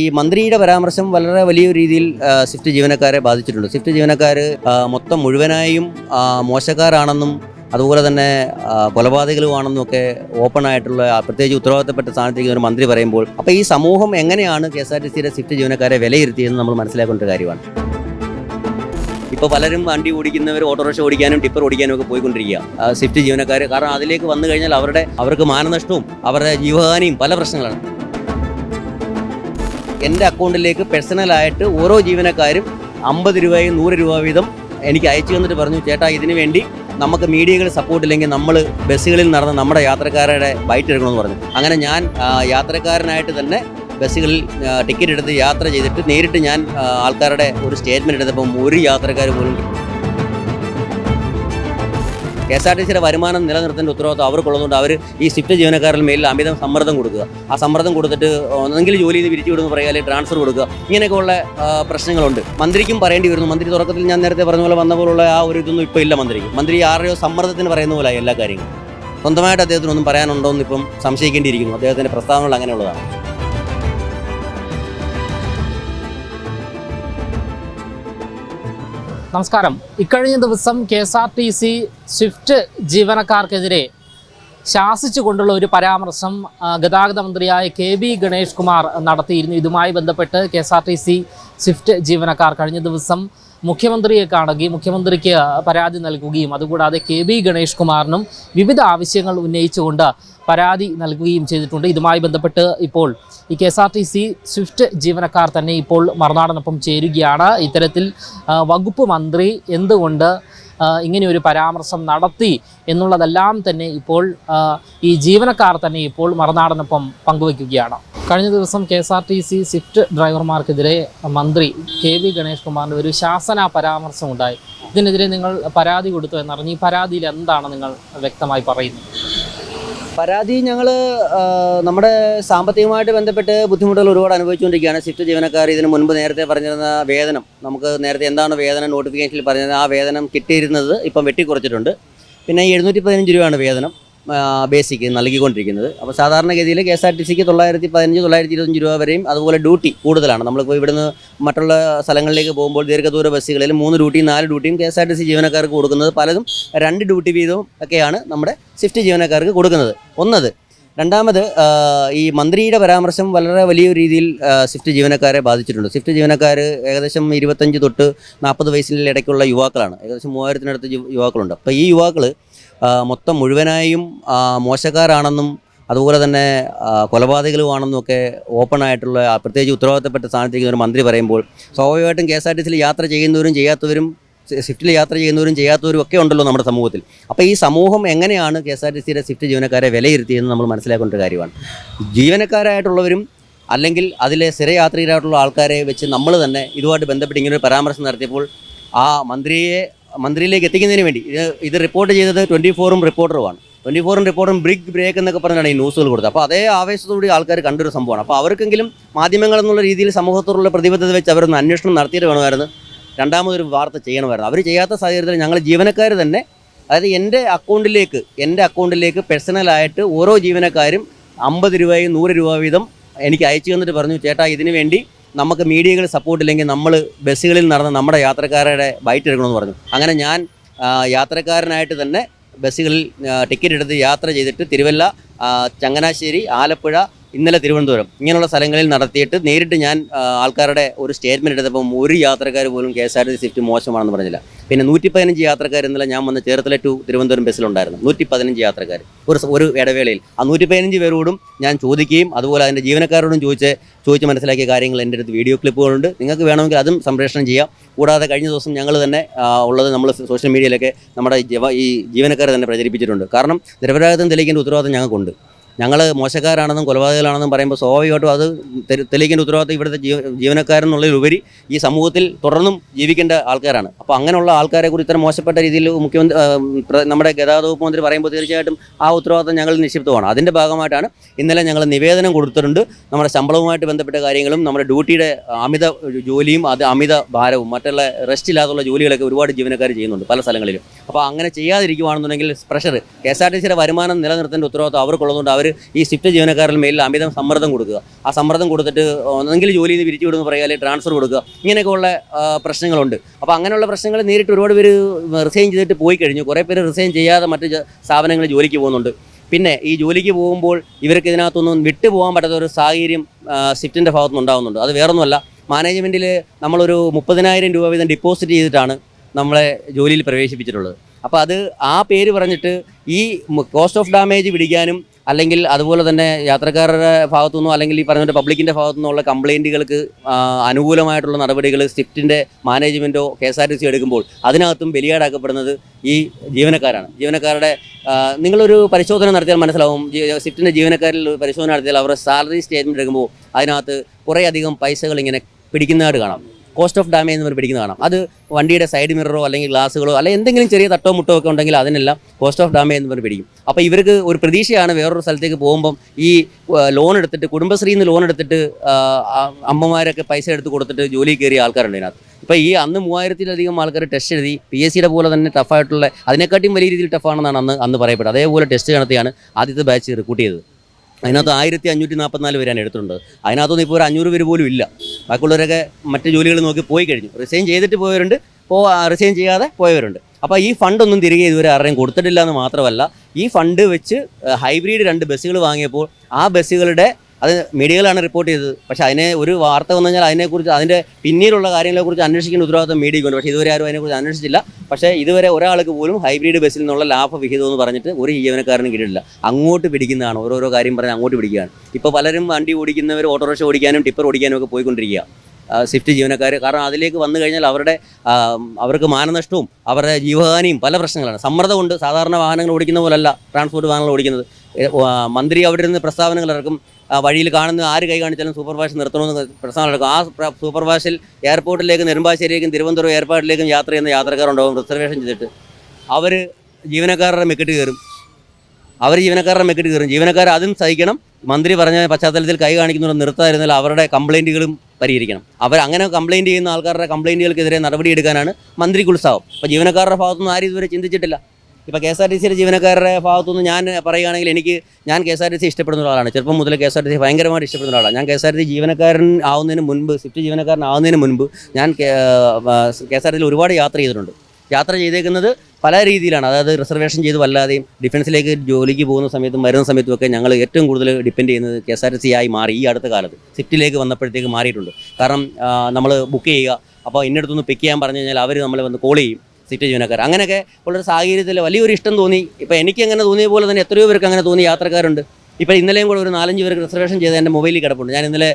ഈ മന്ത്രിയുടെ പരാമർശം വളരെ വലിയ രീതിയിൽ സ്വിഫ്റ്റ് ജീവനക്കാരെ ബാധിച്ചിട്ടുണ്ട്. സ്വിഫ്റ്റ് ജീവനക്കാർ മൊത്തം മുഴുവനായും മോശക്കാരാണെന്നും അതുപോലെ തന്നെ കൊലപാതകങ്ങളുമാണെന്നും ഒക്കെ ഓപ്പൺ ആയിട്ടുള്ള പ്രത്യേകിച്ച് ഉത്തരവാദിത്തപ്പെട്ട സ്ഥാനത്തേക്ക് ഒരു മന്ത്രി പറയുമ്പോൾ അപ്പോൾ ഈ സമൂഹം എങ്ങനെയാണ് കെ എസ് ആർ ടി സിയുടെ സ്വിഫ്റ്റ് ജീവനക്കാരെ വിലയിരുത്തിയെന്ന് നമ്മൾ മനസ്സിലാക്കേണ്ട ഒരു കാര്യമാണ്. ഇപ്പോൾ പലരും വണ്ടി ഓടിക്കുന്നവർ ഓട്ടോറിക്ഷ ഓടിക്കാനും ടിപ്പർ ഓടിക്കാനും ഒക്കെ പോയിക്കൊണ്ടിരിക്കുക. സ്വിഫ്റ്റ് ജീവനക്കാർ കാരണം അതിലേക്ക് വന്നു കഴിഞ്ഞാൽ അവരുടെ അവർക്ക് മാനനഷ്ടവും അവരുടെ ജീവഹാനിയും പല പ്രശ്നങ്ങളാണ്. എന്റെ അക്കൗണ്ടിലേക്ക് പേഴ്സണലായിട്ട് ഓരോ ജീവനക്കാരും അമ്പത് രൂപയും നൂറ് രൂപ വീതം എനിക്ക് അയച്ചു തന്നിട്ട് പറഞ്ഞു ചേട്ടാ ഇതിനു വേണ്ടി നമുക്ക് മീഡിയകൾ സപ്പോർട്ട് ഇല്ലെങ്കിൽ നമ്മൾ ബസ്സുകളിൽ നടന്ന് നമ്മുടെ യാത്രക്കാരുടെ ബൈറ്റ് എടുക്കണമെന്ന് പറഞ്ഞു. അങ്ങനെ ഞാൻ യാത്രക്കാരനായിട്ട് തന്നെ ബസ്സുകളിൽ ടിക്കറ്റ് എടുത്ത് യാത്ര ചെയ്തിട്ട് നേരിട്ട് ഞാൻ ആൾക്കാരുടെ ഒരു സ്റ്റേറ്റ്മെന്റ് എടുത്തപ്പം ഒരു യാത്രക്കാർ പോലും കെ എസ് ആർ ടി സിയുടെ വരുമാനം നിലനിർത്തേണ്ട ഉത്തരവാദിത്വം അവർക്കുള്ളതുകൊണ്ട് അവർ ഈ സ്വിഫ്റ്റ് ജീവനക്കാരുടെ മേലിൽ അമിതം സമ്മർദ്ദം കൊടുക്കുക. ആ സമ്മർദ്ദം കൊടുത്തിട്ട് ഒന്നെങ്കിൽ ജോലിയിൽ നിന്ന് പിരിച്ചുവിടുന്നു പറയുക അല്ലെങ്കിൽ ട്രാൻസ്ഫർ കൊടുക്കുക. ഇങ്ങനെയൊക്കെയുള്ള പ്രശ്നങ്ങളുണ്ട്. മന്ത്രിക്കും പറയേണ്ടി വരുന്നു. മന്ത്രി തുടക്കത്തിൽ ഞാൻ നേരത്തെ പറഞ്ഞ പോലെ വന്ന പോലുള്ള ആ ഒരു ഇതൊന്നും ഇപ്പോൾ ഇല്ല മന്ത്രിക്ക്. മന്ത്രി ആരുടെയോ സമ്മർദ്ദത്തിന് പറയുന്ന പോലെ എല്ലാ കാര്യങ്ങളും. സ്വന്തമായിട്ട് അദ്ദേഹത്തിനൊന്നും പറയാനുണ്ടോ എന്ന് ഇപ്പം സംശയിക്കേണ്ടിയിരിക്കുന്നു. അദ്ദേഹത്തിന്റെ പ്രസ്താവനകൾ അങ്ങനെയുള്ളതാണ്. നമസ്കാരം. ഇക്കഴിഞ്ഞ ദിവസം K S R T C Swift ജീവനക്കാർക്കെതിരെ ശാസിച്ചുകൊണ്ടുള്ള ഒരു പരാമർശം ഗതാഗത മന്ത്രിയായ കെ ബി ഗണേഷ് കുമാർ നടത്തിയിരുന്നു. ഇതുമായി ബന്ധപ്പെട്ട് K S R T C Swift ജീവനക്കാർ കഴിഞ്ഞ ദിവസം മുഖ്യമന്ത്രിയെ കാണുകയും മുഖ്യമന്ത്രിക്ക് പരാതി നൽകുകയും അതുകൂടാതെ കെ ബി ഗണേഷ് കുമാറിനും വിവിധ ആവശ്യങ്ങൾ ഉന്നയിച്ചുകൊണ്ട് പരാതി നൽകുകയും ചെയ്തിട്ടുണ്ട്. ഇതുമായി ബന്ധപ്പെട്ട് ഇപ്പോൾ ഈ K S R T C Swift ജീവനക്കാർ തന്നെ ഇപ്പോൾ മറുനാടനൊപ്പം ചേരുകയാണ്. ഇത്തരത്തിൽ വകുപ്പ് മന്ത്രി എന്തുകൊണ്ട് ഇങ്ങനെയൊരു പരാമർശം നടത്തി എന്നുള്ളതെല്ലാം തന്നെ ഇപ്പോൾ ഈ ജീവനക്കാർ തന്നെ ഇപ്പോൾ മറുനാടനൊപ്പം പങ്കുവയ്ക്കുകയാണ്. കഴിഞ്ഞ ദിവസം K S R T C Swift ഡ്രൈവർമാർക്കെതിരെ മന്ത്രി കെ വി ഗണേഷ് കുമാറിന്റെ ഒരു ശാസന പരാമർശം ഉണ്ടായി ഇതിനെതിരെ നിങ്ങൾ പരാതി കൊടുത്തു എന്നറിഞ്ഞ്. ഈ പരാതിയിൽ എന്താണ് നിങ്ങൾ വ്യക്തമായി പറയുന്നത്? പരാതി ഞങ്ങൾ നമ്മുടെ സാമ്പത്തികമായിട്ട് ബന്ധപ്പെട്ട് ബുദ്ധിമുട്ടുകൾ ഒരുപാട് അനുഭവിച്ചുകൊണ്ടിരിക്കുകയാണ്. സ്വിഫ്റ്റ് ജീവനക്കാർ ഇതിന് മുൻപ് നേരത്തെ പറഞ്ഞിരുന്ന വേതനം നമുക്ക് നേരത്തെ എന്താണ് വേതനം നോട്ടിഫിക്കേഷനിൽ പറഞ്ഞത് ആ വേതനം കിട്ടിയിരുന്നത് ഇപ്പം വെട്ടിക്കുറച്ചിട്ടുണ്ട്. പിന്നെ എഴുന്നൂറ്റി പതിനഞ്ച് രൂപയാണ് വേതനം. ബേസിക് നൽകിക്കൊണ്ടിരിക്കുന്നത്. അപ്പോൾ സാധാരണഗതിയിൽ കെ എസ് ആർ ടി സിക്ക് തൊള്ളായിരത്തി പതിനഞ്ച് തൊള്ളായിരത്തി ഇരുപത്തഞ്ച് രൂപ വരെയും അതുപോലെ ഡ്യൂട്ടി കൂടുതലാണ്. നമ്മളിപ്പോൾ ഇവിടുന്ന് മറ്റുള്ള സ്ഥലങ്ങളിലേക്ക് പോകുമ്പോൾ ദീർഘദൂര ബസ്സുകളിൽ മൂന്ന് ഡ്യൂട്ടിയും നാല് ഡ്യൂട്ടിയും K S R T C ജീവനക്കാർക്ക് കൊടുക്കുന്നത്. പലതും രണ്ട് ഡ്യൂട്ടി വീതവും ഒക്കെയാണ് നമ്മുടെ സ്വിഫ്റ്റ് ജീവനക്കാർക്ക് കൊടുക്കുന്നത്. ഒന്നത് രണ്ടാമത് ഈ മന്ത്രിയുടെ പരാമർശം വളരെ വലിയ രീതിയിൽ സ്വിഫ്റ്റ് ജീവനക്കാരെ ബാധിച്ചിട്ടുണ്ട്. സ്വിഫ്റ്റ് ജീവനക്കാർ ഏകദേശം ഇരുപത്തഞ്ച് തൊട്ട് നാൽപ്പത് വയസ്സിന്റെ ഇടയ്ക്കുള്ള യുവാക്കളാണ്. ഏകദേശം മൂവായിരത്തിനടുത്ത് യുവാക്കളുണ്ട്. അപ്പോൾ ഈ യുവാക്കൾ മൊത്തം മുഴുവനായും മോശക്കാരാണെന്നും അതുപോലെ തന്നെ കൊലപാതകങ്ങളുമാണെന്നും ഒക്കെ ഓപ്പണായിട്ടുള്ള പ്രത്യേകിച്ച് ഉത്തരവാദിത്തപ്പെട്ട സ്ഥാനത്തേക്ക് ഒരു മന്ത്രി പറയുമ്പോൾ സ്വാഭാവികമായിട്ടും കെ എസ് ആർ ടി സിയിൽ യാത്ര ചെയ്യുന്നവരും ചെയ്യാത്തവരും സ്വിഫ്റ്റിൽ യാത്ര ചെയ്യുന്നവരും ചെയ്യാത്തവരും ഒക്കെ ഉണ്ടല്ലോ നമ്മുടെ സമൂഹത്തിൽ. അപ്പോൾ ഈ സമൂഹം എങ്ങനെയാണ് കെ എസ് ആർ ടി സിയുടെ സ്വിഫ്റ്റ് ജീവനക്കാരെ വിലയിരുത്തിയെന്ന് നമ്മൾ മനസ്സിലാക്കേണ്ട ഒരു കാര്യമാണ്. ജീവനക്കാരായിട്ടുള്ളവരും അല്ലെങ്കിൽ അതിലെ സ്ഥിരയാത്രികരായിട്ടുള്ള ആൾക്കാരെ വെച്ച് നമ്മൾ തന്നെ ഇതുമായിട്ട് ബന്ധപ്പെട്ട് ഇങ്ങനെ ഒരു പരാമർശം നടത്തിയപ്പോൾ ആ മന്ത്രിയെ മന്ത്രിയിലേക്ക് എത്തിക്കുന്നതിന് വേണ്ടി ഇത് ഇത് റിപ്പോർട്ട് ചെയ്തത് ട്വന്റി ഫോറും റിപ്പോർട്ടറുമാണ് ട്വന്റി ഫോറും റിപ്പോർട്ടും ബ്രിഗ് ബ്രേക്ക് എന്നൊക്കെ പറഞ്ഞാണ് ഈ ന്യൂസുകൾ കൊടുത്തത്. അപ്പോൾ അതേ ആവേശത്തോടെ ആൾക്കാർ കണ്ടൊരു സംഭവമാണ്. അപ്പോൾ അവർക്കെങ്കിലും മാധ്യമങ്ങൾ എന്നുള്ള രീതിയിൽ സമൂഹത്തോടുള്ള പ്രതിബദ്ധത വെച്ച് അവരൊന്ന് അന്വേഷണം നടത്തിയിട്ട് വേണമായിരുന്നു. രണ്ടാമതൊരു വാർത്ത ചെയ്യണമായിരുന്നു. അവർ ചെയ്യാത്ത സാഹചര്യത്തിൽ ഞങ്ങൾ ജീവനക്കാർ തന്നെ അതായത് എന്റെ അക്കൗണ്ടിലേക്ക് എന്റെ അക്കൗണ്ടിലേക്ക് പേഴ്സണലായിട്ട് ഓരോ ജീവനക്കാരും അമ്പത് രൂപയും നൂറ് രൂപ വീതം എനിക്ക് അയച്ചു തന്നിട്ട് പറഞ്ഞു ചേട്ടാ ഇതിനു വേണ്ടി നമുക്ക് മീഡിയകൾ സപ്പോർട്ട് ഇല്ലെങ്കിൽ നമ്മൾ ബസ്സുകളിൽ നടന്ന് നമ്മുടെ യാത്രക്കാരുടെ ബൈറ്റ് എടുക്കണമെന്ന് പറഞ്ഞു. അങ്ങനെ ഞാൻ യാത്രക്കാരനായിട്ട് തന്നെ ബസ്സുകളിൽ ടിക്കറ്റ് എടുത്ത് യാത്ര ചെയ്തിട്ട് തിരുവല്ല ചങ്ങനാശ്ശേരി ആലപ്പുഴ ഇന്നലെ തിരുവനന്തപുരം ഇങ്ങനെയുള്ള സ്ഥലങ്ങളിൽ നടത്തിയിട്ട് നേരിട്ട് ഞാൻ ആൾക്കാരുടെ ഒരു സ്റ്റേറ്റ്മെന്റ് എടുത്തപ്പം ഒരു യാത്രക്കാർ പോലും K S R T C Swift മോശമാണെന്ന് പറഞ്ഞില്ല. പിന്നെ നൂറ്റി പതിനഞ്ച് യാത്രക്കാർ ഇന്നലെ ഞാൻ വന്ന ചേർത്തല ടു തിരുവനന്തപുരം ബസ്സിലുണ്ടായിരുന്നു. നൂറ്റി പതിനഞ്ച് യാത്രക്കാർ. ഒരു ഒരു ഇടവേളയിൽ. ആ നൂറ്റി പതിനഞ്ച് പേരോടും ഞാൻ ചോദിക്കുകയും അതുപോലെ അതിന്റെ ജീവനക്കാരോടും ചോദിച്ച് ചോദിച്ച് മനസ്സിലാക്കിയ കാര്യങ്ങൾ എന്റെ അടുത്ത് വീഡിയോ ക്ലിപ്പുകളുണ്ട് നിങ്ങൾക്ക് വേണമെങ്കിൽ അതും സംപ്രേഷണം ചെയ്യാം. കൂടാതെ കഴിഞ്ഞ ദിവസം ഞങ്ങൾ തന്നെ ഉള്ളത് നമ്മൾ സോഷ്യൽ മീഡിയയിലൊക്കെ നമ്മുടെ ഈ ജീവനക്കാരെ തന്നെ പ്രചരിപ്പിച്ചിട്ടുണ്ട്. കാരണം നിരപരാധിത്വം തെളിയിക്കേണ്ട ഉത്തരവാദിത്തം ഞങ്ങൾക്കുണ്ട്. ഞങ്ങൾ മോശക്കാരാണെന്നും കൊലപാതകങ്ങളാണെന്നും പറയുമ്പോൾ സ്വാഭാവികമായിട്ടും അത് തെളിയിക്കേണ്ട ഉത്തരവാദിത്തം ഇവിടുത്തെ ജീവ ജീവനക്കാരെന്നുള്ളതിലുപരി ഈ സമൂഹത്തിൽ തുടർന്നും ജീവിക്കേണ്ട ആൾക്കാരാണ്. അപ്പോൾ അങ്ങനെയുള്ള ആൾക്കാരെ കുറിച്ച് ഇത്ര മോശപ്പെട്ട രീതിയിൽ മുഖ്യമന്ത്രി നമ്മുടെ ഗതാഗത വകുപ്പ് മന്ത്രി പറയുമ്പോൾ തീർച്ചയായിട്ടും ആ ഉത്തരവാദിത്തം ഞങ്ങൾ നിക്ഷിപ്തമാണ്. അതിന്റെ ഭാഗമായിട്ടാണ് ഇന്നലെ ഞങ്ങൾ നിവേദനം കൊടുത്തിട്ടുണ്ട്. നമ്മുടെ ശമ്പളവുമായിട്ട് ബന്ധപ്പെട്ട കാര്യങ്ങളും നമ്മുടെ ഡ്യൂട്ടിയുടെ അമിത ജോലിയും അത് അമിത ഭാരവും മറ്റുള്ള റെസ്റ്റ് ഇല്ലാതുള്ള ജോലികളൊക്കെ ഒരുപാട് ജീവനക്കാർ ചെയ്യുന്നുണ്ട് പല സ്ഥലങ്ങളിലും. അപ്പോൾ അങ്ങനെ ചെയ്യാതിരിക്കുവാണെന്നുണ്ടെങ്കിൽ pressure K S R T സിയുടെ വരുമാനം നിലനിർത്തേണ്ട ഉത്തരവാദിത്തം അവർക്കുള്ളതുകൊണ്ട് അവർ ഈ സ്വിഫ്റ്റ് ജീവനക്കാരിൽ മേലിൽ അമിതം സമ്മർദ്ദം കൊടുക്കുക. ആ സമ്മർദ്ദം കൊടുത്തിട്ട് ഒന്നെങ്കിൽ ജോലിയിൽ നിന്ന് പിരിച്ചു വിടുമെന്ന് പറയുക അല്ലെങ്കിൽ ട്രാൻസ്ഫർ കൊടുക്കുക. ഇങ്ങനെയൊക്കെയുള്ള പ്രശ്നങ്ങളുണ്ട്. അപ്പോൾ അങ്ങനെയുള്ള പ്രശ്നങ്ങൾ നേരിട്ട് ഒരുപാട് പേര് റിസൈൻ ചെയ്തിട്ട് പോയി കഴിഞ്ഞു. കുറേ പേര് റിസൈൻ ചെയ്യാതെ മറ്റ് സ്ഥാപനങ്ങളിൽ ജോലിക്ക് പോകുന്നുണ്ട്. പിന്നെ ഈ ജോലിക്ക് പോകുമ്പോൾ ഇവർക്ക് ഇതിനകത്തൊന്നും വിട്ടു പോകാൻ പറ്റാത്ത ഒരു സാഹചര്യം സ്വിഫ്റ്റിന്റെ ഭാഗത്തുനിന്ന് ഉണ്ടാകുന്നുണ്ട്. അത് വേറൊന്നുമല്ല. മാനേജ്മെന്റിൽ നമ്മളൊരു മുപ്പതിനായിരം രൂപ വീതം ഡിപ്പോസിറ്റ് ചെയ്തിട്ടാണ് നമ്മളെ ജോലിയിൽ പ്രവേശിപ്പിച്ചിട്ടുള്ളത്. അപ്പോൾ അത് ആ പേര് പറഞ്ഞിട്ട് ഈ കോസ്റ്റ് ഓഫ് ഡാമേജ് പിടിക്കാനും അല്ലെങ്കിൽ അതുപോലെ തന്നെ യാത്രക്കാരുടെ ഭാഗത്തു നിന്നോ അല്ലെങ്കിൽ ഈ പറഞ്ഞ പബ്ലിക്കിന്റെ ഭാഗത്തു നിന്നുള്ള കംപ്ലയിന്റുകൾക്ക് അനുകൂലമായിട്ടുള്ള നടപടികൾ സ്വിഫ്റ്റിന്റെ മാനേജ്മെന്റോ K S R T C എടുക്കുമ്പോൾ അതിനകത്തും ബലിയാടാക്കപ്പെടുന്നത് ഈ ജീവനക്കാരാണ്. ജീവനക്കാരുടെ നിങ്ങളൊരു പരിശോധന നടത്തിയാൽ മനസ്സിലാവും. സ്വിഫ്റ്റിന്റെ ജീവനക്കാരിൽ പരിശോധന നടത്തിയാൽ അവരുടെ സാലറി സ്റ്റേറ്റ്മെന്റ് എടുക്കുമ്പോൾ അതിനകത്ത് കുറേയധികം പൈസകൾ ഇങ്ങനെ പിടിക്കുന്നതായിട്ട് കാണാം. കോസ്റ്റ് ഓഫ് ഡാമേജ് എന്ന് പറഞ്ഞ് പിടിക്കുന്നത് കാണാം. അത് വണ്ടിയുടെ സൈഡ് മിററോ അല്ലെങ്കിൽ ഗ്ലാസുകളോ അല്ലെങ്കിൽ എന്തെങ്കിലും ചെറിയ തട്ടോ മുട്ടോ ഒക്കെ ഉണ്ടെങ്കിൽ അതിനെല്ലാം കോസ്റ്റ് ഓഫ് ഡാമേജ് എന്ന് പറഞ്ഞ് പിടിക്കും. അപ്പോൾ ഇവർക്ക് ഒരു പ്രതീക്ഷയാണ് വേറൊരു സ്ഥലത്തേക്ക് പോകുമ്പം ഈ ലോൺ എടുത്തിട്ട് കുടുംബശ്രീയിൽ നിന്ന് ലോൺ എടുത്തിട്ട് അമ്മമാരൊക്കെ പൈസ എടുത്ത് കൊടുത്തിട്ട് ജോലി കയറിയ ആൾക്കാരുണ്ട് ഇതിനകത്ത്. ഇപ്പോൾ ഈ അന്ന് മൂവായിരത്തിലധികം ആൾക്കാർ ടെസ്റ്റ് എഴുതി പി എസ് സിയുടെ പോലെ തന്നെ ടഫായിട്ടുള്ള അതിനെക്കാട്ടിയും വലിയ രീതിയിൽ ടഫാണെന്നാണ് അന്ന് അന്ന് പറയപ്പെട്ടത്. അതേപോലെ ടെസ്റ്റ് നടത്തിയാണ് ആദ്യത്തെ ബാച്ച് റിക്രൂട്ട് ചെയ്തത്. അതിനകത്ത് ആയിരത്തി അഞ്ഞൂറ്റി നാൽപ്പത്തിനാല് പേരാണ് എടുത്തിട്ടുണ്ട് അതിനകത്തൊന്നും ഇപ്പോൾ ഒരു അഞ്ഞൂറ് പേര് പോലും ഇല്ല. ബാക്കിയുള്ളവരൊക്കെ മറ്റ് ജോലികൾ നോക്കി പോയി കഴിഞ്ഞു. റിസൈൻ ചെയ്തിട്ട് പോയവരുണ്ട്. പോ റിസൈൻ ചെയ്യാതെ പോയവരുണ്ട്. അപ്പോൾ ഈ ഫണ്ടൊന്നും തിരികെ ഇതുവരെ ആരുടെയും കൊടുത്തിട്ടില്ല എന്ന് മാത്രമല്ല ഈ ഫണ്ട് വെച്ച് ഹൈബ്രിഡ് രണ്ട് ബസ്സുകൾ വാങ്ങിയപ്പോൾ ആ ബസ്സുകളുടെ അത് മീഡിയകളാണ് റിപ്പോർട്ട് ചെയ്തത്. പക്ഷേ അതിനെ ഒരു വാർത്ത വന്നു കഴിഞ്ഞാൽ അതിനെക്കുറിച്ച് അതിന്റെ പിന്നീടുള്ള കാര്യങ്ങളെക്കുറിച്ച് അന്വേഷിക്കുന്ന ഉത്തരവാദിത്വം മീഡിയയ്ക്കുണ്ട്. പക്ഷേ ഇതുവരെ ആരും അതിനെക്കുറിച്ച് അന്വേഷിച്ചില്ല. പക്ഷേ ഇതുവരെ ഒരാൾക്ക് പോലും ഹൈബ്രിഡ് ബസ്സിൽ നിന്നുള്ള ലാഭവിഹിതം എന്ന് പറഞ്ഞിട്ട് ഒരു ജീവനക്കാരനും കിട്ടിയിട്ടില്ല. അങ്ങോട്ട് പിടിക്കുന്നതാണ്. ഓരോരോ കാര്യം പറഞ്ഞ് അങ്ങോട്ട് പിടിക്കുകയാണ്. ഇപ്പോൾ പലരും വണ്ടി ഓടിക്കുന്നവർ ഓട്ടോറിക്ഷ ഓടിക്കാനും ടിപ്പർ ഓടിക്കാനും ഒക്കെ പോയിക്കൊണ്ടിരിക്കുക. സ്വിഫ്റ്റ് ജീവനക്കാർ കാരണം അതിലേക്ക് വന്നു കഴിഞ്ഞാൽ അവരുടെ അവർക്ക് മാനനഷ്ടവും അവരുടെ ജീവഹാനിയും പല പ്രശ്നങ്ങളാണ്. സമ്മർദ്ദമുണ്ട്. സാധാരണ വാഹനങ്ങൾ ഓടിക്കുന്ന പോലല്ല. ട്രാൻസ്പോർട്ട് വാഹനങ്ങൾ ഓടിക്കുന്നത്. മന്ത്രി അവിടെ നിന്ന് പ്രസ്താവനകൾ ഇറക്കും. വഴിയിൽ കാണുന്ന ആര് കൈ കാണിച്ചാലും സൂപ്പർ നിർത്തണമെന്ന് പ്രസ്താവന ഇറക്കും. ആ സൂപ്പർ എയർപോർട്ടിലേക്കും നെടുമ്പാശ്ശേരിയിലേക്കും തിരുവനന്തപുരം എയർപോർട്ടിലേക്കും യാത്ര ചെയ്യുന്ന യാത്രക്കാരുണ്ടാവും റിസർവേഷൻ ചെയ്തിട്ട്. അവർ ജീവനക്കാരുടെ മെക്കിട്ട് കയറും. അവർ ജീവനക്കാരുടെ മെക്കിട്ട് കയറും. ജീവനക്കാർ അതും സഹിക്കണം. മന്ത്രി പറഞ്ഞ പശ്ചാത്തലത്തിൽ കൈ കാണിക്കുന്നവർ നിർത്താതിരുന്നാൽ അവരുടെ കംപ്ലൈന്റുകളും പരിഹരിക്കണം. അവർ അങ്ങനെ കംപ്ലൈന്റ് ചെയ്യുന്ന ആൾക്കാരുടെ കംപ്ലൈന്റുകൾക്കെതിരെ നടപടിയെടുക്കാനാണ് മന്ത്രിക്ക് ഉത്സാഹം. അപ്പോൾ ജീവനക്കാരുടെ ഭാഗത്തുനിന്ന് ആരും ഇതുവരെ ചിന്തിച്ചിട്ടില്ല. ഇപ്പോൾ കെ എസ് ആർ ടി സിയുടെ ജീവനക്കാരുടെ ഭാഗത്തുനിന്ന് ഞാൻ പറയുകയാണെങ്കിൽ എനിക്ക് ഞാൻ K S R T C ഇഷ്ടപ്പെടുന്ന ഒരാളാണ്. ചെറുപ്പം മുതൽ K S R T C ഭയങ്കരമായിട്ട് ഇഷ്ടപ്പെടുന്ന ഒരാളാണ്. ഞാൻ കെ എസ് ആർ ടി ജീവനക്കാരൻ ആവുന്നതിന് മുൻപ് സ്വിഫ്റ്റ് ജീവനക്കാരൻ ആവുന്നതിന് മുൻപ് ഞാൻ കെ എസ് ആർ ടി ഒരുപാട് യാത്ര ചെയ്തിട്ടുണ്ട്. യാത്ര ചെയ്തേക്കുന്നത് പല രീതിയിലാണ്. അതായത് റിസർവേഷൻ ചെയ്ത് വല്ലാതെയും ഡിഫൻസിലേക്ക് ജോലിക്ക് പോകുന്ന സമയത്തും വരുന്ന സമയത്തും ഒക്കെ ഞങ്ങൾ ഏറ്റവും കൂടുതൽ ഡിപ്പെൻഡ് ചെയ്യുന്നത് കെ എസ് ആർ സി ആയി മാറി ഈ അടുത്ത കാലത്ത്. സിഫ്റ്റിലേക്ക് വന്നപ്പോഴത്തേക്ക് മാറിയിട്ടുണ്ട്. കാരണം നമ്മൾ ബുക്ക് ചെയ്യുക. അപ്പോൾ ഇന്നടത്തുനിന്ന് പിക്ക് ചെയ്യാൻ പറഞ്ഞു കഴിഞ്ഞാൽ അവർ നമ്മളെ വന്ന് കോൾ ചെയ്യും. സിറ്റി ജീവനക്കാർ. അങ്ങനെയൊക്കെ ഉള്ളൊരു സാഹചര്യത്തിൽ വലിയൊരു ഇഷ്ടം തോന്നി. ഇപ്പോൾ എനിക്ക് അങ്ങനെ തോന്നിയ പോലെ തന്നെ എത്രയോ പേർക്ക് അങ്ങനെ തോന്നിയ യാത്രക്കാരുണ്ട്. ഇപ്പോൾ ഇന്നലെയും കൂടെ ഒരു നാലഞ്ച് പേർക്ക് റിസർവേഷൻ ചെയ്ത് എന്റെ മൊബൈലിൽ കിടപ്പുണ്ട്. ഞാൻ ഇന്നലെ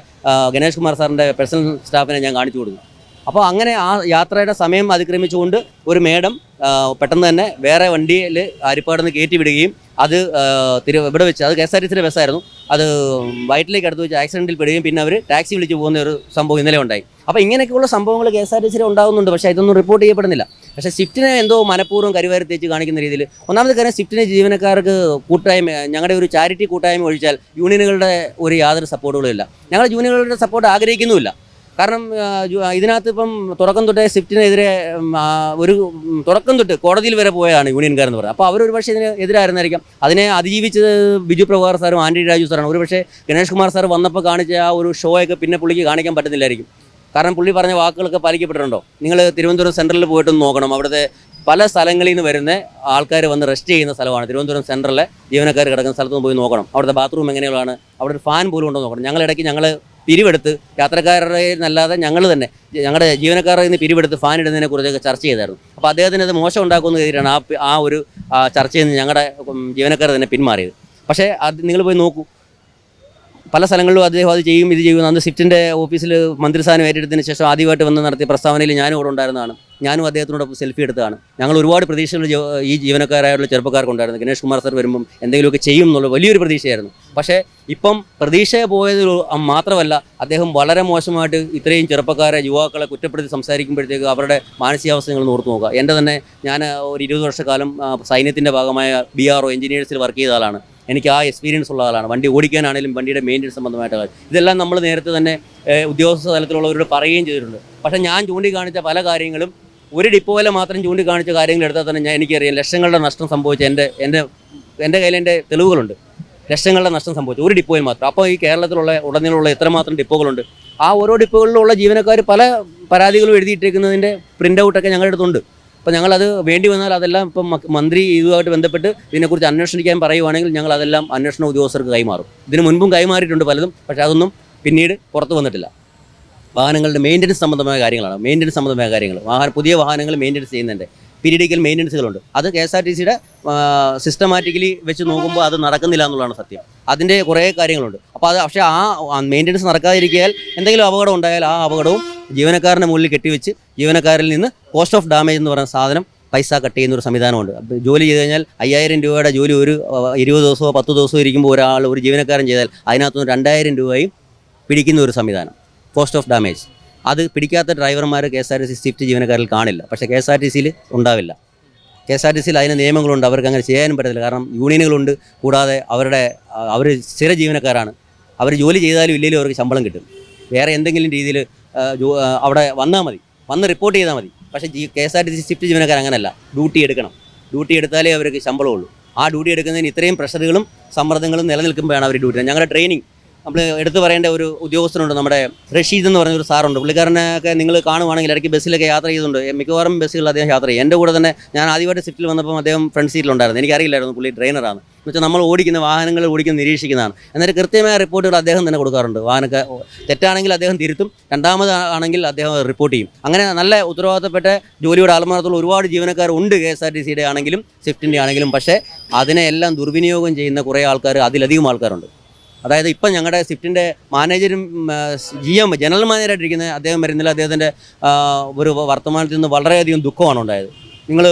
ഗണേഷ് കുമാർ സാറിന്റെ പേഴ്സണൽ സ്റ്റാഫിനെ ഞാൻ കാണിച്ചു കൊടുക്കും അപ്പോൾ അങ്ങനെ ആ യാത്രയുടെ സമയം അതിക്രമിച്ചുകൊണ്ട് ഒരു മേഡം പെട്ടെന്ന് തന്നെ വേറെ വണ്ടിയിൽ ആരിപ്പാട് നിന്ന് കയറ്റി വിടുകയും അത് തിരു ഇവിടെ വെച്ച് അത് കെ എസ് ആർ ടി സിയുടെ ബസ്സായിരുന്നു. അത് വയറ്റിലേക്ക് അടുത്ത് വെച്ച് ആക്സിഡന്റിൽ പെടുകയും പിന്നെ അവർ ടാക്സി വിളിച്ച് പോകുന്ന ഒരു സംഭവം ഇന്നലെ ഉണ്ടായി. അപ്പോൾ ഇങ്ങനെയൊക്കെയുള്ള സംഭവങ്ങൾ കെ എസ് ആർ ടി സിയിൽ ഉണ്ടാകുന്നുണ്ട് പക്ഷേ ഇതൊന്നും റിപ്പോർട്ട് ചെയ്യപ്പെടുന്നില്ല. പക്ഷേ സ്വിഫ്റ്റിനെ എന്തോ മനഃപൂർവം കരിവാരി തേച്ച് കാണിക്കുന്ന രീതിയിൽ ഒന്നാമത്തെ കാര്യം സ്വിഫ്റ്റിനെ ജീവനക്കാർക്ക് കൂട്ടായ്മ ഞങ്ങളുടെ ഒരു ചാരിറ്റി കൂട്ടായ്മ ഒഴിച്ചാൽ യൂണിയനുകളുടെ ഒരു യാതൊരു സപ്പോർട്ടുകളും ഇല്ല. ഞങ്ങൾ യൂണിയനുകളുടെ സപ്പോർട്ട് ആഗ്രഹിക്കുന്നുമില്ല. കാരണം ഇതിനകത്ത് ഇപ്പം തുടക്കം തൊട്ടേ സ്വിഫ്റ്റിനെതിരെ ഒരു തുടക്കം തൊട്ട് കോടതിയിൽ വരെ പോയതാണ് യൂണിയൻകാരെന്ന് പറയുന്നത്. അപ്പോൾ അവരൊരു പക്ഷേ ഇതിന് എതിരായിരുന്നായിരിക്കാം. അതിനെ അതിജീവിച്ചത് ബിജു പ്രഭാകർ സാറും ആൻഡി രാജു സാറാണ്. ഒരു പക്ഷേ ഗണേഷ് കുമാർ സാർ വന്നപ്പോൾ കാണിച്ച ആ ഒരു ഷോയൊക്കെ പിന്നെ പുള്ളിക്ക് കാണിക്കാൻ പറ്റുന്നില്ലായിരിക്കും. കാരണം പുള്ളി പറഞ്ഞ വാക്കുകളൊക്കെ പാലിക്കപ്പെട്ടിട്ടുണ്ടോ? നിങ്ങൾ തിരുവനന്തപുരം സെൻട്രലിൽ പോയിട്ടൊന്ന് നോക്കണം. അവിടുത്തെ പല സ്ഥലങ്ങളിൽ നിന്ന് വരുന്ന ആൾക്കാർ വന്ന് റെസ്റ്റ് ചെയ്യുന്ന സ്ഥലമാണ്. തിരുവനന്തപുരം സെൻട്രലിലെ ജീവനക്കാർ കിടക്കുന്ന സ്ഥലത്ത് പോയി നോക്കണം. അവിടുത്തെ ബാത്റൂം എങ്ങനെയുള്ളതാണ്? അവിടെ ഒരു ഫാൻ പോലും ഉണ്ടോ നോക്കണം. ഞങ്ങളിടയ്ക്ക് ഞങ്ങൾ പിരിവെടുത്ത് യാത്രക്കാരുടെ നല്ലാതെ ഞങ്ങൾ തന്നെ ഞങ്ങളുടെ ജീവനക്കാരുടെ നിന്ന് പിരിവെടുത്ത് ഫാൻ ഇടുന്നതിനെ കുറിച്ചൊക്കെ ചർച്ച ചെയ്തായിരുന്നു. അപ്പോൾ അദ്ദേഹത്തിന് അത് മോശം ഉണ്ടാക്കുന്ന രീതിയിലാണ് ആ ആ ഒരു ചർച്ചയിൽ നിന്ന് ഞങ്ങളുടെ ജീവനക്കാർ തന്നെ പിന്മാറിയത്. പക്ഷേ അത് നിങ്ങൾ പോയി നോക്കൂ. പല സ്ഥലങ്ങളിലും അദ്ദേഹം അത് ചെയ്യും ഇത് ചെയ്യും. അന്ന് സിഫ്റ്റിന്റെ ഓഫീസിൽ മന്ത്രിസ്ഥാനം ഏറ്റെടുത്തതിന് ശേഷം ആദ്യമായിട്ട് വന്ന് നടത്തിയ പ്രസ്താവനയിൽ ഞാനും ഇവിടെ ഉണ്ടായിരുന്നതാണ്. ഞാനും അദ്ദേഹത്തിനോടൊപ്പം സെൽഫി എടുത്തതാണ്. ഞങ്ങൾ ഒരുപാട് പ്രതീക്ഷകൾ ഈ ജീവനക്കാരായുള്ള ചെറുപ്പക്കാർക്കുണ്ടായിരുന്നു ഗണേഷ് കുമാർ സാർ വരുമ്പം എന്തെങ്കിലുമൊക്കെ ചെയ്യും എന്നുള്ള വലിയൊരു പ്രതീക്ഷയായിരുന്നു. പക്ഷേ ഇപ്പം പ്രതീക്ഷ പോയത് മാത്രമല്ല അദ്ദേഹം വളരെ മോശമായിട്ട് ഇത്രയും ചെറുപ്പക്കാരെ യുവാക്കളെ കുറ്റപ്പെടുത്തി സംസാരിക്കുമ്പോഴത്തേക്ക് അവരുടെ മാനസികാവസ്ഥ നിങ്ങൾ നോക്കുക. എന്റെ തന്നെ ഞാൻ ഒരു ഇരുപത് വർഷക്കാലം സൈന്യത്തിന്റെ ഭാഗമായ ബി ആർ ഒ എഞ്ചിനീയേഴ്സിൽ വർക്ക് ചെയ്ത ആളാണ്. എനിക്ക് ആ എക്സ്പീരിയൻസ് ഉള്ള ആളാണ്. വണ്ടി ഓടിക്കാനാണെങ്കിലും വണ്ടിയുടെ മെയിന്റെനൻസ് സംബന്ധമായിട്ട് ഇതെല്ലാം നമ്മൾ നേരത്തെ തന്നെ ഉദ്യോഗസ്ഥ തലത്തിലുള്ളവരോട് പറയുകയും ചെയ്തിട്ടുണ്ട്. പക്ഷേ ഞാൻ ചൂണ്ടിക്കാണിച്ച പല കാര്യങ്ങളും ഒരു ഡിപ്പോയിലെ മാത്രം ചൂണ്ടിക്കാണിച്ച കാര്യങ്ങൾ എടുത്താൽ തന്നെ ഞാൻ എനിക്കറിയാം ലക്ഷങ്ങളുടെ നഷ്ടം സംഭവിച്ച എന്റെ എന്റെ എന്റെ കയ്യിൽ എന്റെ തെളിവുകളുണ്ട്. ലക്ഷങ്ങളുടെ നഷ്ടം സംഭവിച്ചു ഒരു ഡിപ്പോയിൽ മാത്രം. അപ്പോൾ ഈ കേരളത്തിലുള്ള ഉടനീളമുള്ള എത്രമാത്രം ഡിപ്പോകളുണ്ട്. ആ ഓരോ ഡിപ്പോകളിലുള്ള ജീവനക്കാർ പല പരാതികളും എഴുതിയിട്ടേക്കുന്നതിന്റെ പ്രിന്റ് ഔട്ടൊക്കെ ഞങ്ങളുടെ അടുത്തുണ്ട്. അപ്പോൾ ഞങ്ങളത് വേണ്ടി വന്നാൽ അതെല്ലാം ഇപ്പം മന്ത്രി ഇതുമായിട്ട് ബന്ധപ്പെട്ട് ഇതിനെക്കുറിച്ച് അന്വേഷിക്കാൻ പറയുവാണെങ്കിൽ ഞങ്ങൾ അതെല്ലാം അന്വേഷണ ഉദ്യോഗസ്ഥർക്ക് കൈമാറും. ഇതിനു മുൻപും കൈമാറിയിട്ടുണ്ട് പലതും പക്ഷേ അതൊന്നും പിന്നീട് പുറത്തു വന്നിട്ടില്ല. വാഹനങ്ങളുടെ മെയിന്റനൻസ് സംബന്ധമായ കാര്യങ്ങളാണ് മെയിന്റനൻസ് സംബന്ധമായ കാര്യങ്ങൾ. വാഹന പുതിയ വാഹനങ്ങൾ മെയിന്റനൻസ് ചെയ്യുന്നുണ്ട്. പീരിയഡിക്കൽ മെയിന്റനൻസുകളുണ്ട് അത് കെ എസ് ആർ ടി സിയുടെ സിസ്റ്റമാറ്റിക്കലി വെച്ച് നോക്കുമ്പോൾ അത് നടക്കുന്നില്ല എന്നുള്ളതാണ് സത്യം. അതിന്റെ കുറേ കാര്യങ്ങളുണ്ട്. അപ്പോൾ അത് പക്ഷേ ആ മെയിന്റനൻസ് നടക്കാതിരിക്കാൻ എന്തെങ്കിലും അപകടം ഉണ്ടായാൽ ആ അപകടവും ജീവനക്കാരന്റെ മുകളിൽ കെട്ടിവെച്ച് ജീവനക്കാരിൽ നിന്ന് കോസ്റ്റ് ഓഫ് ഡാമേജ് എന്ന് പറയുന്ന സാധനം പൈസ കട്ട് ചെയ്യുന്ന ഒരു സംവിധാനമുണ്ട്. ജോലി ചെയ്ത് കഴിഞ്ഞാൽ അയ്യായിരം രൂപയുടെ ജോലി ഒരു ഇരുപത് ദിവസമോ പത്ത് ദിവസമോ ഇരിക്കുമ്പോൾ ഒരാൾ ഒരു ജീവനക്കാരൻ ചെയ്താൽ അതിനകത്തുനിന്ന് രണ്ടായിരം രൂപയും പിടിക്കുന്ന ഒരു സംവിധാനം കോസ്റ്റ് ഓഫ് ഡാമേജ് അത് പിടിക്കാത്ത ഡ്രൈവർമാർ K S R T C Swift ജീവനക്കാരിൽ കാണില്ല. പക്ഷേ കെ എസ് ആർ ടി സിയിൽ ഉണ്ടാവില്ല. കെ എസ് ആർ ടി സിയിൽ അതിന് നിയമങ്ങളുണ്ട് അവർക്ക് അങ്ങനെ ചെയ്യാനും പറ്റത്തില്ല. കാരണം യൂണിയനുകളുണ്ട് കൂടാതെ അവരുടെ അവർ സ്ഥിര ജീവനക്കാരാണ്. അവർ ജോലി ചെയ്താലും ഇല്ലെങ്കിലും അവർക്ക് ശമ്പളം കിട്ടും. വേറെ എന്തെങ്കിലും രീതിയിൽ അവിടെ വന്നാൽ മതി. വന്ന് റിപ്പോർട്ട് ചെയ്താൽ മതി. പക്ഷേ G K S R T C Swift ജീവനക്കാർ അങ്ങനെയല്ല ഡ്യൂട്ടി എടുക്കണം. ഡ്യൂട്ടി എടുത്താലേ അവർക്ക് ശമ്പളമുള്ളൂ. ആ ഡ്യൂട്ടി എടുക്കുന്നതിന് ഇത്രയും പ്രഷറുകളും സമ്മർദ്ദങ്ങളും നിലനിൽക്കുമ്പോഴാണ് അവർ ഡ്യൂട്ടി ഞങ്ങളുടെ ട്രെയിനിങ് നമ്മൾ എടുത്തു പറയേണ്ട ഒരു ഉദ്യോഗസ്ഥനുണ്ട് നമ്മുടെ റഷീദ് എന്ന് പറഞ്ഞ ഒരു സാറുണ്ട്. പുള്ളിക്കാരനൊക്കെ നിങ്ങൾ കാണുവാണെങ്കിൽ ഇടയ്ക്ക് ബസ്സിലൊക്കെ യാത്ര ചെയ്തുകൊണ്ട് മിക്കവാറും ബസ്സുകളിൽ അദ്ദേഹം യാത്ര ചെയ്യും. എന്റെ കൂടെ തന്നെ ഞാൻ ആദ്യമായിട്ട് സിറ്റിൽ വന്നപ്പോൾ അദ്ദേഹം ഫ്രണ്ട് സീറ്റിലുണ്ടായിരുന്നു എനിക്കറിയില്ലായിരുന്നു പുള്ളി ട്രെയിനറാണ് എന്ന് വെച്ചാൽ നമ്മൾ ഓടിക്കുന്ന വാഹനങ്ങൾ ഓടിക്കുന്ന നിരീക്ഷിക്കുന്നതാണ്. എന്നിട്ട് കൃത്യമായ റിപ്പോർട്ടുകൾ അദ്ദേഹം തന്നെ കൊടുക്കാറുണ്ട്. വാഹനമൊക്കെ തെറ്റാണെങ്കിൽ അദ്ദേഹം തിരുത്തും. രണ്ടാമത് ആണെങ്കിൽ അദ്ദേഹം റിപ്പോർട്ട് ചെയ്യും. അങ്ങനെ നല്ല ഉത്തരവാദിത്തപ്പെട്ട ജോലിയുടെ ആത്മാർത്ഥമുള്ള ഒരുപാട് ജീവനക്കാർ ഉണ്ട് കെ എസ് ആർ ടി സിയുടെ ആണെങ്കിലും സ്വിഫ്റ്റിന്റെ ആണെങ്കിലും. പക്ഷേ അതിനെ എല്ലാം ദുർവിനിയോഗം ചെയ്യുന്ന കുറേ ആൾക്കാർ അതിലധികം ആൾക്കാരുണ്ട്. അതായത് ഇപ്പം ഞങ്ങളുടെ സ്വിഫ്റ്റിന്റെ മാനേജരും ജി എം ജനറൽ മാനേജറായിട്ടിരിക്കുന്ന അദ്ദേഹം വരുന്നില്ല. അദ്ദേഹത്തിന്റെ ഒരു വർത്തമാനത്തിൽ നിന്ന് വളരെയധികം ദുഃഖമാണ് ഉണ്ടായത്. നിങ്ങൾ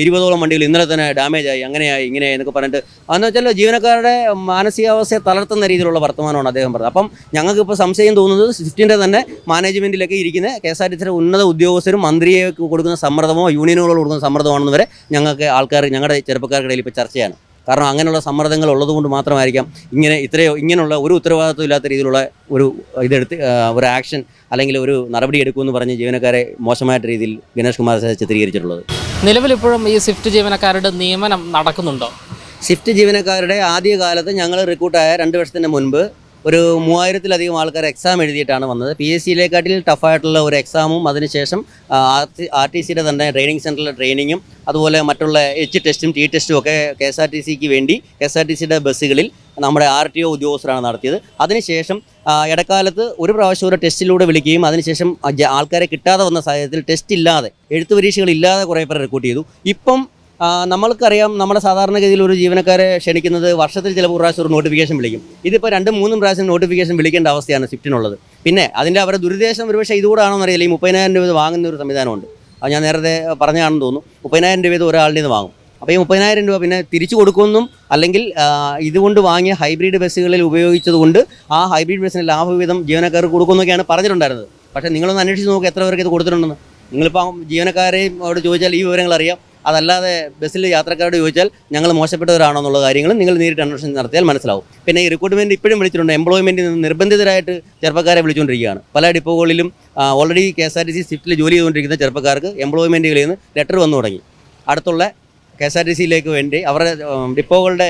ഇരുപതോളം വണ്ടികൾ ഇന്നലെ തന്നെ ഡാമേജ് ആയി അങ്ങനെയായി ഇങ്ങനെയായി എന്നൊക്കെ പറഞ്ഞിട്ട് അതെന്ന് വെച്ചാൽ ജീവനക്കാരുടെ മാനസികാവസ്ഥയെ തളർത്തുന്ന രീതിയിലുള്ള വർത്തമാനമാണ് അദ്ദേഹം പറഞ്ഞത്. അപ്പം ഞങ്ങൾക്ക് ഇപ്പോൾ സംശയം തോന്നുന്നത് സ്വിഫ്റ്റിന്റെ തന്നെ മാനേജ്മെന്റിലൊക്കെ ഇരിക്കുന്ന കെ എസ് ആർ ടി സിയുടെ ഉന്നത ഉദ്യോഗസ്ഥരും മന്ത്രിയെ കൊടുക്കുന്ന സമ്മർദ്ദമോ യൂണിയനുകളോ കൊടുക്കുന്ന സമ്മർദ്ദമാണെന്ന് വരെ ഞങ്ങൾക്ക് ആൾക്കാർ ഞങ്ങളുടെ ചെറുപ്പക്കാർക്കിടയിൽ ഇപ്പോൾ ചർച്ചയാണ്. കാരണം അങ്ങനെയുള്ള സമ്മർദ്ദങ്ങൾ ഉള്ളതുകൊണ്ട് മാത്രമായിരിക്കാം ഇങ്ങനെ ഇത്രയോ ഇങ്ങനെയുള്ള ഒരു ഉത്തരവാദിത്വം ഇല്ലാത്ത രീതിയിലുള്ള ഒരു ഇതെടുത്ത് ഒരു ആക്ഷൻ അല്ലെങ്കിൽ ഒരു നടപടി എടുക്കുമെന്ന് പറഞ്ഞ് ജീവനക്കാരെ മോശമായിട്ട് രീതിയിൽ ഗണേഷ് കുമാർ ചിത്രീകരിച്ചിട്ടുള്ളത്. നിലവിൽ ഇപ്പോഴും ഈ സ്വിഫ്റ്റ് ജീവനക്കാരുടെ നിയമനം നടക്കുന്നുണ്ടോ? സ്വിഫ്റ്റ് ജീവനക്കാരുടെ ആദ്യ കാലത്ത് ഞങ്ങൾ റിക്രൂട്ടായ രണ്ട് വർഷത്തിന് മുൻപ് ഒരു മൂവായിരത്തിലധികം ആൾക്കാർ എക്സാം എഴുതിയിട്ടാണ് വന്നത്. പി എസ് സിയിലേക്കാട്ടിൽ ടഫായിട്ടുള്ള ഒരു എക്സാമും അതിനുശേഷം ആർ ടി സിയുടെ തന്നെ ട്രെയിനിങ് സെന്ററിലെ ട്രെയിനിങ്ങും അതുപോലെ മറ്റുള്ള എച്ച് ടെസ്റ്റും ടി ടെസ്റ്റും ഒക്കെ കെ എസ് ആർ ടി സിക്ക് വേണ്ടി കെ എസ് ആർ ടി സിയുടെ ബസ്സുകളിൽ നമ്മുടെ ആർ ടി ഒ ഉദ്യോഗസ്ഥരാണ് നടത്തിയത്. അതിനുശേഷം ഇടക്കാലത്ത് ഒരു പ്രാവശ്യം ഒരു ടെസ്റ്റിലൂടെ വിളിക്കുകയും അതിനുശേഷം ആൾക്കാരെ കിട്ടാതെ വന്ന സാഹചര്യത്തിൽ ടെസ്റ്റ് ഇല്ലാതെ എഴുത്തു പരീക്ഷകൾ ഇല്ലാതെ കുറേ പേർ റിക്രൂട്ട് ചെയ്തു. ഇപ്പം നമ്മൾക്കറിയാം നമ്മുടെ സാധാരണഗതിയിൽ ഒരു ജീവനക്കാരെ ക്ഷണിക്കുന്നത് വർഷത്തിൽ ചില പ്രാവശ്യം ഒരു നോട്ടിഫിക്കേഷൻ വിളിക്കും. ഇതിപ്പോൾ രണ്ടും മൂന്നും പ്രാവശ്യം നോട്ടിഫിക്കേഷൻ വിളിക്കേണ്ട അവസ്ഥയാണ് സ്വിഫ്റ്റിനുള്ളത്. പിന്നെ അതിന്റെ അവരുടെ ദുരുദ്ദേശം ഒരുപക്ഷെ ഇതുകൂടാണോ എന്നറിയില്ല ഈ മുപ്പതിനായിരം രൂപ വാങ്ങുന്ന ഒരു സംവിധാനമുണ്ട്. അത് ഞാൻ നേരത്തെ പറഞ്ഞാണെന്ന് തോന്നുന്നു. മുപ്പതിനായിരം രൂപ ഇത് ഒരാളുടെ നിന്ന് വാങ്ങും. അപ്പോൾ ഈ മുപ്പതിനായിരം രൂപ പിന്നെ തിരിച്ചു കൊടുക്കുമെന്നും അല്ലെങ്കിൽ ഇതുകൊണ്ട് വാങ്ങിയ ഹൈബ്രിഡ് ബസ്സുകളിൽ ഉപയോഗിച്ചതുകൊണ്ട് ആ ഹൈബ്രിഡ് ബസ്സിന് ലാഭവിധം ജീവനക്കാർക്ക് കൊടുക്കുമെന്നൊക്കെയാണ് പറഞ്ഞിട്ടുണ്ടായിരുന്നത്. പക്ഷേ നിങ്ങളൊന്ന് അന്വേഷിച്ച് നോക്കുക എത്ര പേർക്ക് ഇത് കൊടുത്തിട്ടുണ്ടെന്ന്. നിങ്ങളിപ്പോൾ ജീവനക്കാരെയും അവിടെ ചോദിച്ചാൽ ഈ വിവരങ്ങൾ അറിയാം അതല്ലാതെ ബസ്സിൽ യാത്രക്കാരോട് ചോദിച്ചാൽ ഞങ്ങൾ മോശപ്പെട്ടവരാണോ എന്നുള്ള കാര്യങ്ങളും നിങ്ങൾ നേരിട്ട് അന്വേഷണം നടത്തിയാൽ മനസ്സിലാവും. പിന്നെ ഈ റിക്രൂട്ട്മെന്റ് ഇപ്പോഴും വിളിച്ചിട്ടുണ്ട്. എംപ്ലോയ്മെന്റിൽ നിന്ന് നിർബന്ധിതരായിട്ട് ചെറുപ്പക്കാരെ വിളിച്ചുകൊണ്ടിരിക്കുകയാണ്. പല ഡിപ്പോകളിലും already K S R T C സ്വിഫ്റ്റിൽ ജോലി ചെയ്തുകൊണ്ടിരിക്കുന്ന ചെറുപ്പക്കാർക്ക് എംപ്ലോയ്മെന്റുകളിൽ നിന്ന് ലെറ്റർ വന്നു തുടങ്ങി. അടുത്തുള്ള കെ എസ് ആർ ടി സിയിലേക്ക് വേണ്ടി അവരുടെ ഡിപ്പോകളുടെ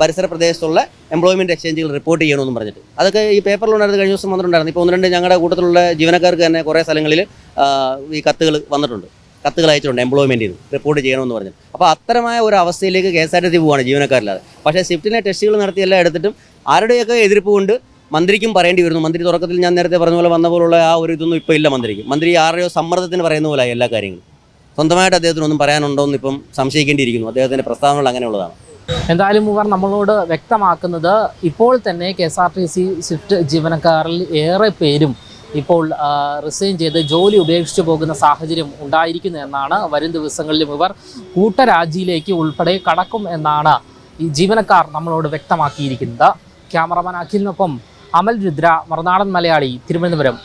പരിസര പ്രദേശത്തുള്ള എംപ്ലോയ്മെന്റ് എക്സ്ചേഞ്ചുകൾ റിപ്പോർട്ട് ചെയ്യണമെന്നും പറഞ്ഞിട്ട്. അതൊക്കെ ഈ പേപ്പറിലുണ്ടായിരുന്നു കഴിഞ്ഞ ദിവസം വന്നിട്ടുണ്ടായിരുന്നു. ഇപ്പോൾ ഒന്ന് രണ്ട് ഞങ്ങളുടെ കൂട്ടത്തിലുള്ള ജീവനക്കാർക്ക് തന്നെ കുറേ സ്ഥലങ്ങളിൽ ഈ കത്തുകൾ വന്നിട്ടുണ്ട്. കത്തുകൾ അയച്ചിട്ടുണ്ട് എംപ്ലോയ്മെന്റിൽ റിപ്പോർട്ട് ചെയ്യണമെന്ന് പറഞ്ഞു അപ്പോൾ അത്തരമായ ഒരു അവസ്ഥയിലേക്ക് K S R T C പോവുകയാണ് ജീവനക്കാരില്ലാതെ. പക്ഷേ സ്വിഫ്റ്റിനെ ടെസ്റ്റുകൾ നടത്തിയെല്ലാം എടുത്തിട്ടും ആരുടെയൊക്കെ എതിർപ്പ് കൊണ്ട് മന്ത്രിക്കും പറയേണ്ടി വരുന്നു. മന്ത്രി തുടക്കത്തിൽ ഞാൻ നേരത്തെ പറഞ്ഞ പോലെ വന്ന പോലുള്ള ആ ഒരു ഇതൊന്നും ഇപ്പോൾ ഇല്ല മന്ത്രിക്ക്. മന്ത്രി ആരുടെയോ സമ്മർദ്ദത്തിന് പറയുന്ന പോലെ എല്ലാ കാര്യങ്ങളും. സ്വന്തമായിട്ട് അദ്ദേഹത്തിനൊന്നും പറയാനുണ്ടോ എന്ന് ഇപ്പം സംശയിക്കേണ്ടിയിരിക്കുന്നു. അദ്ദേഹത്തിന്റെ പ്രസ്താവനകൾ അങ്ങനെയുള്ളതാണ്. എന്തായാലും ഇവർ നമ്മളോട് വ്യക്തമാക്കുന്നത് ഇപ്പോൾ തന്നെ K S R T C Swift ജീവനക്കാരിൽ ഏറെ പേരും ഇപ്പോൾ റിസൈൻ ചെയ്ത് ജോലി ഉപേക്ഷിച്ചു പോകുന്ന സാഹചര്യം ഉണ്ടായിരിക്കുന്നു എന്നാണ് വരും ദിവസങ്ങളിലും ഇവർ കൂട്ടരാജിയിലേക്ക് ഉൾപ്പെടെ കടക്കും എന്നാണ് ഈ ജീവനക്കാർ നമ്മളോട് വ്യക്തമാക്കിയിരിക്കുന്നത്. ക്യാമറമാൻ അഖിലിനൊപ്പം അമൽ രുദ്ര മറുനാടൻ മലയാളി തിരുവനന്തപുരം.